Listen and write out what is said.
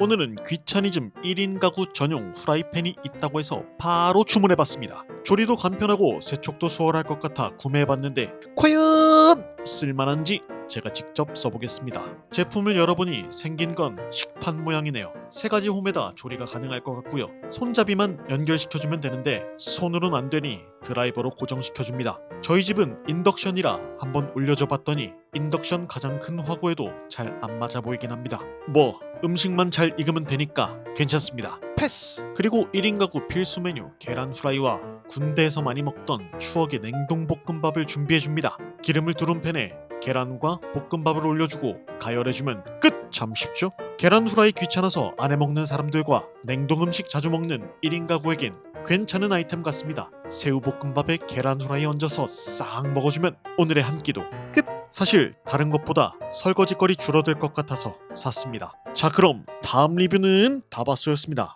오늘은 귀차니즘 1인 가구 전용 후라이팬이 있다고 해서 바로 주문해봤습니다. 조리도 간편하고 세척도 수월할 것 같아 구매해봤는데 과연 쓸만한지 제가 직접 써보겠습니다. 제품을 열어보니 생긴 건 식판 모양이네요. 세 가지 홈에다 조리가 가능할 것 같고요. 손잡이만 연결시켜주면 되는데 손으로는 안 되니 드라이버로 고정시켜줍니다. 저희 집은 인덕션이라 한번 올려줘 봤더니 인덕션 가장 큰 화구에도 잘 안 맞아 보이긴 합니다. 뭐 음식만 잘 익으면 되니까 괜찮습니다. 패스! 그리고 1인 가구 필수 메뉴 계란 후라이와 군대에서 많이 먹던 추억의 냉동볶음밥을 준비해줍니다. 기름을 두른 팬에 계란과 볶음밥을 올려주고 가열해주면 끝! 참 쉽죠? 계란 후라이 귀찮아서 안 해먹는 사람들과 냉동 음식 자주 먹는 1인 가구에겐 괜찮은 아이템 같습니다. 새우볶음밥에 계란 후라이 얹어서 싹 먹어주면 오늘의 한 끼도 끝! 사실 다른 것보다 설거지거리 줄어들 것 같아서 샀습니다. 자 그럼 다음 리뷰는 다바소였습니다.